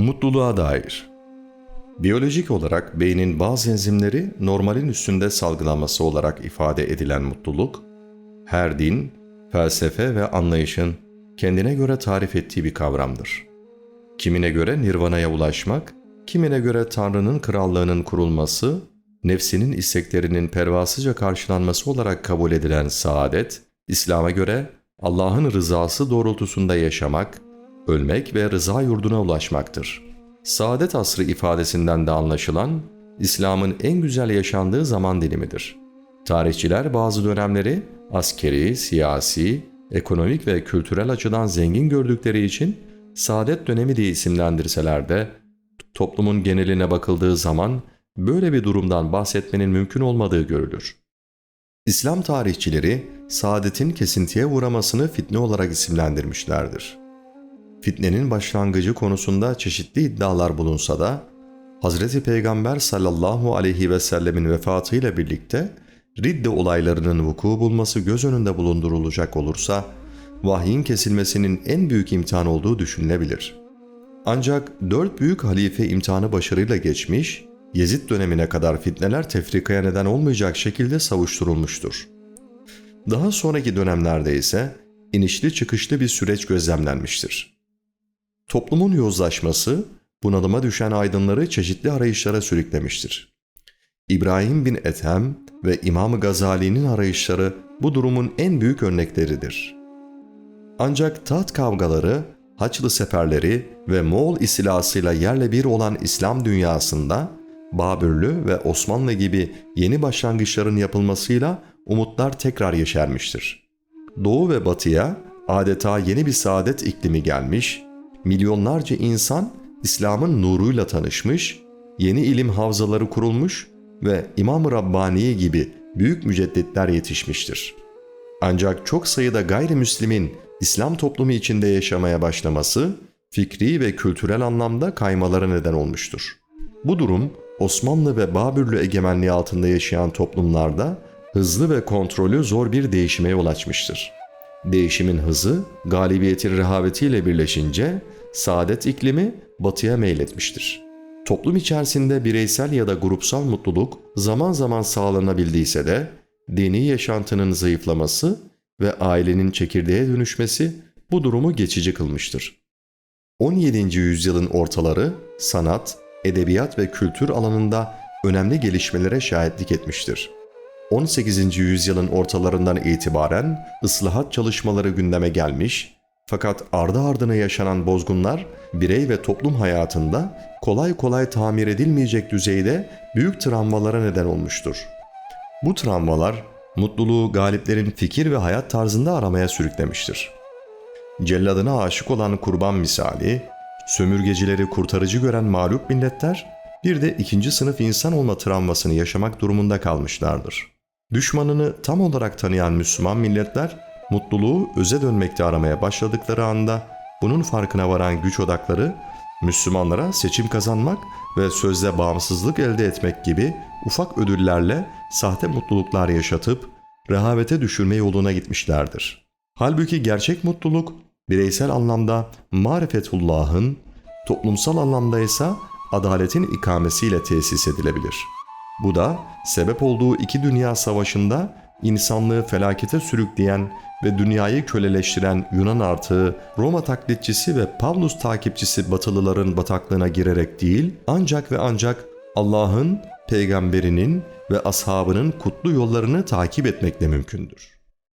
Mutluluğa dair Biyolojik olarak beynin bazı enzimleri normalin üstünde salgılanması olarak ifade edilen mutluluk, her din, felsefe ve anlayışın kendine göre tarif ettiği bir kavramdır. Kimine göre nirvanaya ulaşmak, kimine göre Tanrı'nın krallığının kurulması, nefsinin isteklerinin pervasızca karşılanması olarak kabul edilen saadet, İslam'a göre Allah'ın rızası doğrultusunda yaşamak, ölmek ve rıza yurduna ulaşmaktır. Saadet asrı ifadesinden de anlaşılan, İslam'ın en güzel yaşandığı zaman dilimidir. Tarihçiler bazı dönemleri askeri, siyasi, ekonomik ve kültürel açıdan zengin gördükleri için saadet dönemi diye isimlendirseler de toplumun geneline bakıldığı zaman böyle bir durumdan bahsetmenin mümkün olmadığı görülür. İslam tarihçileri saadetin kesintiye uğramasını fitne olarak isimlendirmişlerdir. Fitnenin başlangıcı konusunda çeşitli iddialar bulunsa da Hazreti Peygamber sallallahu aleyhi ve sellemin vefatıyla birlikte ridde olaylarının vuku bulması göz önünde bulundurulacak olursa vahyin kesilmesinin en büyük imtihan olduğu düşünülebilir. Ancak dört büyük halife imtihanı başarıyla geçmiş, Yezid dönemine kadar fitneler tefrikaya neden olmayacak şekilde savuşturulmuştur. Daha sonraki dönemlerde ise inişli çıkışlı bir süreç gözlemlenmiştir. Toplumun yozlaşması, bunalıma düşen aydınları çeşitli arayışlara sürüklemiştir. İbrahim bin Ethem ve İmam Gazali'nin arayışları bu durumun en büyük örnekleridir. Ancak taht kavgaları, Haçlı seferleri ve Moğol istilasıyla yerle bir olan İslam dünyasında Babürlü ve Osmanlı gibi yeni başlangıçların yapılmasıyla umutlar tekrar yeşermiştir. Doğu ve batıya adeta yeni bir saadet iklimi gelmiş, milyonlarca insan İslam'ın nuruyla tanışmış, yeni ilim havzaları kurulmuş ve İmam-ı Rabbani gibi büyük mücedditler yetişmiştir. Ancak çok sayıda gayrimüslimin İslam toplumu içinde yaşamaya başlaması, fikri ve kültürel anlamda kaymalara neden olmuştur. Bu durum, Osmanlı ve Babürlü egemenliği altında yaşayan toplumlarda hızlı ve kontrolü zor bir değişime yol açmıştır. Değişimin hızı, galibiyetin rehavetiyle birleşince saadet iklimi batıya meyletmiştir. Toplum içerisinde bireysel ya da grupsal mutluluk zaman zaman sağlanabildiyse de dini yaşantının zayıflaması ve ailenin çekirdeğe dönüşmesi bu durumu geçici kılmıştır. 17. yüzyılın ortaları sanat, edebiyat ve kültür alanında önemli gelişmelere şahitlik etmiştir. 18. yüzyılın ortalarından itibaren ıslahat çalışmaları gündeme gelmiş fakat ardı ardına yaşanan bozgunlar birey ve toplum hayatında kolay kolay tamir edilmeyecek düzeyde büyük travmalara neden olmuştur. Bu travmalar mutluluğu galiplerin fikir ve hayat tarzında aramaya sürüklemiştir. Celladına aşık olan kurban misali, sömürgecileri kurtarıcı gören mağlup milletler, bir de ikinci sınıf insan olma travmasını yaşamak durumunda kalmışlardır. Düşmanını tam olarak tanıyan Müslüman milletler, mutluluğu öze dönmekte aramaya başladıkları anda bunun farkına varan güç odakları, Müslümanlara seçim kazanmak ve sözde bağımsızlık elde etmek gibi ufak ödüllerle sahte mutluluklar yaşatıp rehavete düşürme yoluna gitmişlerdir. Halbuki gerçek mutluluk bireysel anlamda marifetullah'ın, toplumsal anlamda ise adaletin ikamesiyle tesis edilebilir. Bu da sebep olduğu iki dünya savaşında insanlığı felakete sürükleyen ve dünyayı köleleştiren Yunan artığı, Roma taklitçisi ve Pavlus takipçisi batılıların bataklığına girerek değil, ancak ve ancak Allah'ın, peygamberinin ve ashabının kutlu yollarını takip etmekle mümkündür.